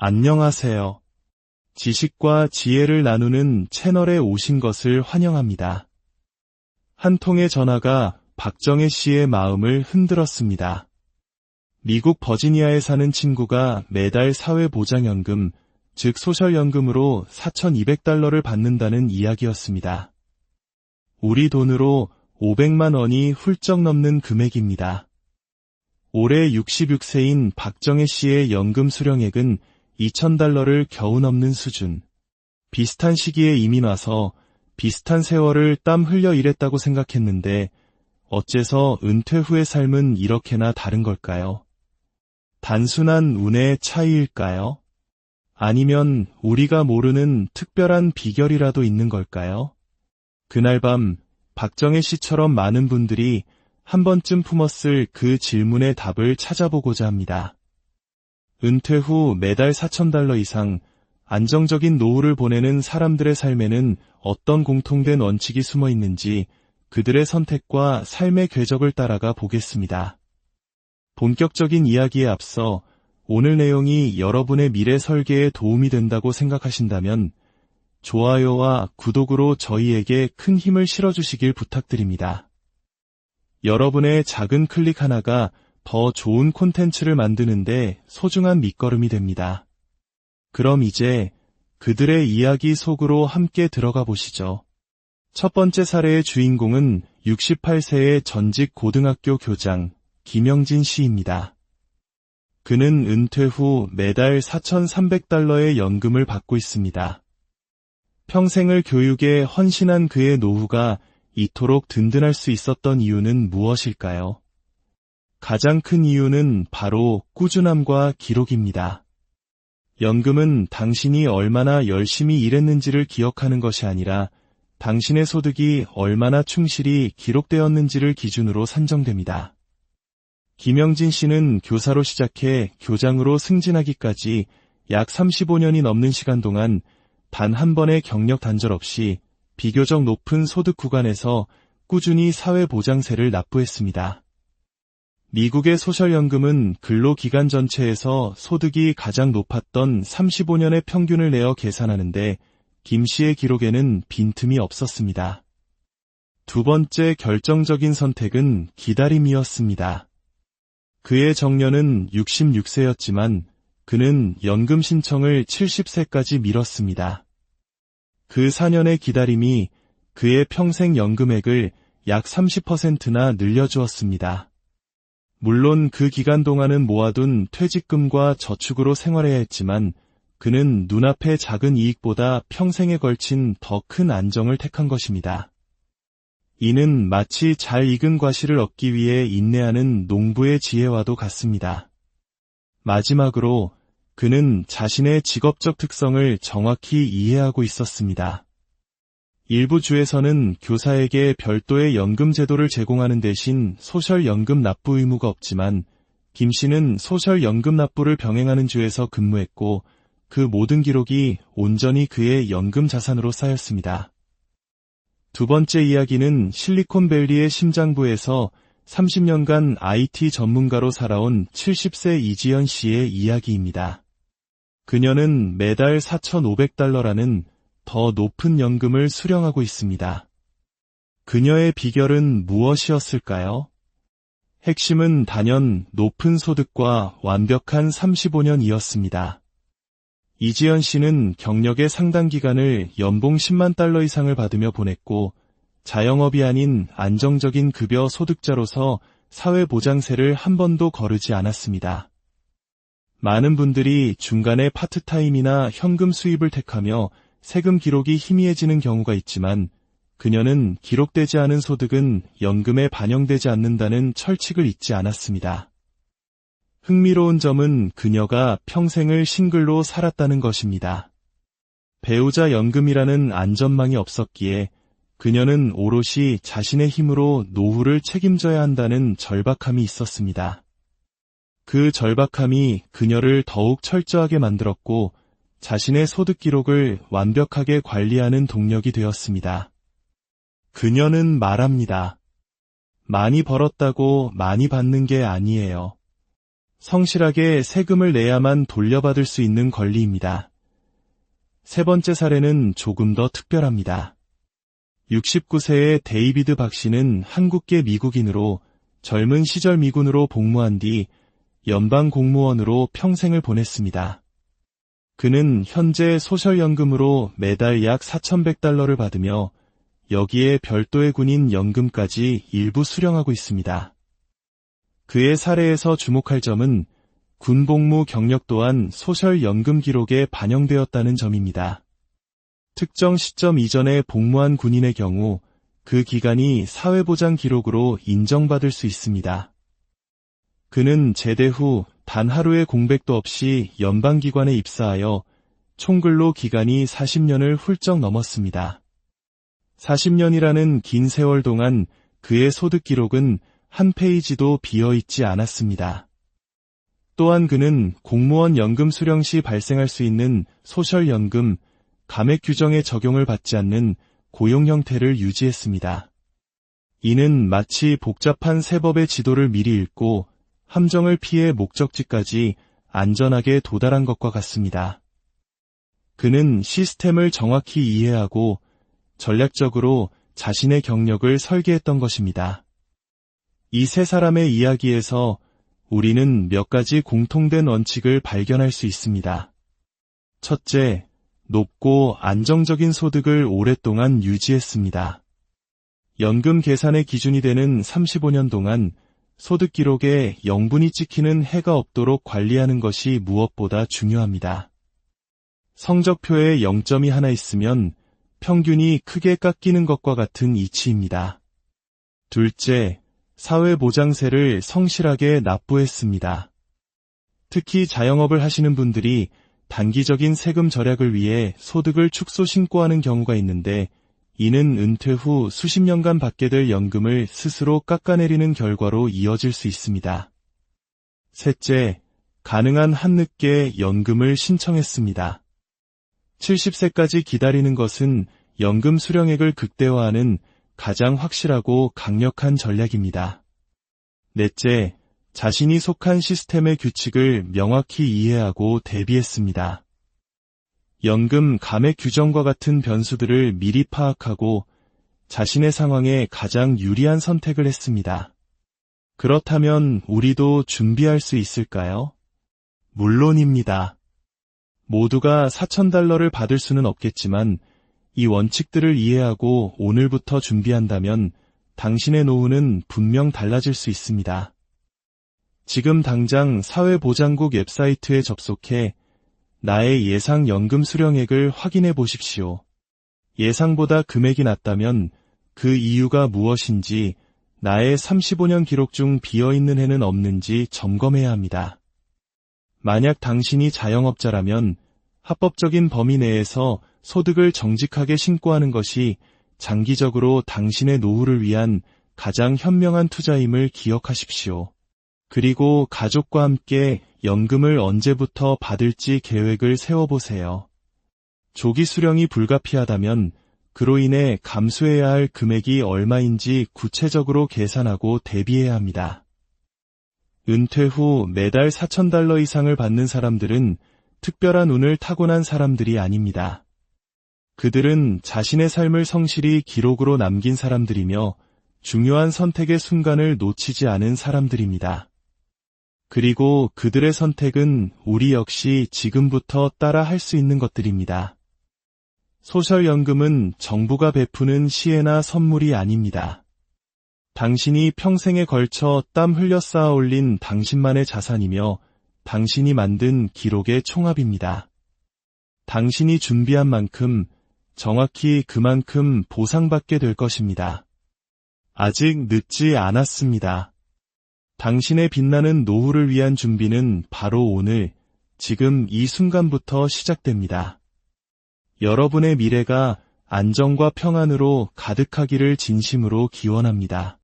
안녕하세요. 지식과 지혜를 나누는 채널에 오신 것을 환영합니다. 한 통의 전화가 박정혜 씨의 마음을 흔들었습니다. 미국 버지니아에 사는 친구가 매달 사회보장연금, 즉 소셜연금으로 4,200달러를 받는다는 이야기였습니다. 우리 돈으로 500만 원이 훌쩍 넘는 금액입니다. 올해 66세인 박정혜 씨의 연금 수령액은 2,000달러를 겨우 넘는 수준. 비슷한 시기에 이민 와서 비슷한 세월을 땀 흘려 일했다고 생각했는데 어째서 은퇴 후의 삶은 이렇게나 다른 걸까요? 단순한 운의 차이일까요? 아니면 우리가 모르는 특별한 비결이라도 있는 걸까요? 그날 밤 박정혜 씨처럼 많은 분들이 한 번쯤 품었을 그 질문의 답을 찾아보고자 합니다. 은퇴 후 매달 4천달러 이상 안정적인 노후를 보내는 사람들의 삶에는 어떤 공통된 원칙이 숨어 있는지 그들의 선택과 삶의 궤적을 따라가 보겠습니다. 본격적인 이야기에 앞서 오늘 내용이 여러분의 미래 설계에 도움이 된다고 생각하신다면 좋아요와 구독으로 저희에게 큰 힘을 실어주시길 부탁드립니다. 여러분의 작은 클릭 하나가 더 좋은 콘텐츠를 만드는데 소중한 밑거름이 됩니다. 그럼 이제 그들의 이야기 속으로 함께 들어가 보시죠. 첫 번째 사례의 주인공은 68세의 전직 고등학교 교장 김영진 씨입니다. 그는 은퇴 후 매달 4,300달러의 연금을 받고 있습니다. 평생을 교육에 헌신한 그의 노후가 이토록 든든할 수 있었던 이유는 무엇일까요? 가장 큰 이유는 바로 꾸준함과 기록입니다. 연금은 당신이 얼마나 열심히 일했는지를 기억하는 것이 아니라 당신의 소득이 얼마나 충실히 기록되었는지를 기준으로 산정됩니다. 김영진 씨는 교사로 시작해 교장으로 승진하기까지 약 35년이 넘는 시간 동안 단 한 번의 경력 단절 없이 비교적 높은 소득 구간에서 꾸준히 사회보장세를 납부했습니다. 미국의 소셜연금은 근로기간 전체에서 소득이 가장 높았던 35년의 평균을 내어 계산하는데 김 씨의 기록에는 빈틈이 없었습니다. 두 번째 결정적인 선택은 기다림이었습니다. 그의 정년은 66세였지만 그는 연금 신청을 70세까지 미뤘습니다. 그 4년의 기다림이 그의 평생 연금액을 약 30%나 늘려주었습니다. 물론 그 기간 동안은 모아둔 퇴직금과 저축으로 생활해야 했지만 그는 눈앞의 작은 이익보다 평생에 걸친 더 큰 안정을 택한 것입니다. 이는 마치 잘 익은 과실을 얻기 위해 인내하는 농부의 지혜와도 같습니다. 마지막으로 그는 자신의 직업적 특성을 정확히 이해하고 있었습니다. 일부 주에서는 교사에게 별도의 연금 제도를 제공하는 대신 소셜 연금 납부 의무가 없지만 김 씨는 소셜 연금 납부를 병행하는 주에서 근무했고 그 모든 기록이 온전히 그의 연금 자산으로 쌓였습니다. 두 번째 이야기는 실리콘밸리의 심장부에서 30년간 IT 전문가로 살아온 70세 이지연 씨의 이야기입니다. 그녀는 매달 4,500달러라는 더 높은 연금을 수령하고 있습니다. 그녀의 비결은 무엇이었을까요? 핵심은 단연 높은 소득과 완벽한 35년이었습니다. 이지연 씨는 경력의 상당 기간을 연봉 10만 달러 이상을 받으며 보냈고 자영업이 아닌 안정적인 급여 소득자로서 사회보장세를 한 번도 거르지 않았습니다. 많은 분들이 중간에 파트타임이나 현금 수입을 택하며 세금 기록이 희미해지는 경우가 있지만 그녀는 기록되지 않은 소득은 연금에 반영되지 않는다는 철칙을 잊지 않았습니다. 흥미로운 점은 그녀가 평생을 싱글로 살았다는 것입니다. 배우자 연금이라는 안전망이 없었기에 그녀는 오롯이 자신의 힘으로 노후를 책임져야 한다는 절박함이 있었습니다. 그 절박함이 그녀를 더욱 철저하게 만들었고 자신의 소득 기록을 완벽하게 관리하는 동력이 되었습니다. 그녀는 말합니다. 많이 벌었다고 많이 받는 게 아니에요. 성실하게 세금을 내야만 돌려받을 수 있는 권리입니다. 세 번째 사례는 조금 더 특별합니다. 69세의 데이비드 박 씨는 한국계 미국인으로 젊은 시절 미군으로 복무한 뒤 연방 공무원으로 평생을 보냈습니다. 그는 현재 소셜연금으로 매달 약 4,100달러를 받으며 여기에 별도의 군인 연금까지 일부 수령하고 있습니다. 그의 사례에서 주목할 점은 군 복무 경력 또한 소셜연금 기록에 반영되었다는 점입니다. 특정 시점 이전에 복무한 군인의 경우 그 기간이 사회보장 기록으로 인정받을 수 있습니다. 그는 제대 후 단 하루의 공백도 없이 연방기관에 입사하여 총근로 기간이 40년을 훌쩍 넘었습니다. 40년이라는 긴 세월 동안 그의 소득 기록은 한 페이지도 비어 있지 않았습니다. 또한 그는 공무원 연금 수령 시 발생할 수 있는 소셜연금, 감액 규정의 적용을 받지 않는 고용 형태를 유지했습니다. 이는 마치 복잡한 세법의 지도를 미리 읽고 함정을 피해 목적지까지 안전하게 도달한 것과 같습니다. 그는 시스템을 정확히 이해하고 전략적으로 자신의 경력을 설계했던 것입니다. 이 세 사람의 이야기에서 우리는 몇 가지 공통된 원칙을 발견할 수 있습니다. 첫째, 높고 안정적인 소득을 오랫동안 유지했습니다. 연금 계산의 기준이 되는 35년 동안 소득 기록에 영분이 찍히는 해가 없도록 관리하는 것이 무엇보다 중요합니다. 성적표에 0점이 하나 있으면 평균이 크게 깎이는 것과 같은 이치입니다. 둘째, 사회보장세를 성실하게 납부했습니다. 특히 자영업을 하시는 분들이 단기적인 세금 절약을 위해 소득을 축소 신고하는 경우가 있는데 이는 은퇴 후 수십 년간 받게 될 연금을 스스로 깎아내리는 결과로 이어질 수 있습니다. 셋째, 가능한 한늦게 연금을 신청했습니다. 70세까지 기다리는 것은 연금 수령액을 극대화하는 가장 확실하고 강력한 전략입니다. 넷째, 자신이 속한 시스템의 규칙을 명확히 이해하고 대비했습니다. 연금 감액 규정과 같은 변수들을 미리 파악하고 자신의 상황에 가장 유리한 선택을 했습니다. 그렇다면 우리도 준비할 수 있을까요? 물론입니다. 모두가 4천달러를 받을 수는 없겠지만 이 원칙들을 이해하고 오늘부터 준비한다면 당신의 노후는 분명 달라질 수 있습니다. 지금 당장 사회보장국 웹사이트에 접속해 나의 예상 연금 수령액을 확인해 보십시오. 예상보다 금액이 낮다면 그 이유가 무엇인지 나의 35년 기록 중 비어있는 해는 없는지 점검해야 합니다. 만약 당신이 자영업자라면 합법적인 범위 내에서 소득을 정직하게 신고하는 것이 장기적으로 당신의 노후를 위한 가장 현명한 투자임을 기억하십시오. 그리고 가족과 함께 연금을 언제부터 받을지 계획을 세워보세요. 조기 수령이 불가피하다면 그로 인해 감수해야 할 금액이 얼마인지 구체적으로 계산하고 대비해야 합니다. 은퇴 후 매달 4천달러 이상을 받는 사람들은 특별한 운을 타고난 사람들이 아닙니다. 그들은 자신의 삶을 성실히 기록으로 남긴 사람들이며 중요한 선택의 순간을 놓치지 않은 사람들입니다. 그리고 그들의 선택은 우리 역시 지금부터 따라 할 수 있는 것들입니다. 소셜연금은 정부가 베푸는 시혜나 선물이 아닙니다. 당신이 평생에 걸쳐 땀 흘려 쌓아 올린 당신만의 자산이며 당신이 만든 기록의 총합입니다. 당신이 준비한 만큼 정확히 그만큼 보상받게 될 것입니다. 아직 늦지 않았습니다. 당신의 빛나는 노후를 위한 준비는 바로 오늘, 지금 이 순간부터 시작됩니다. 여러분의 미래가 안정과 평안으로 가득하기를 진심으로 기원합니다.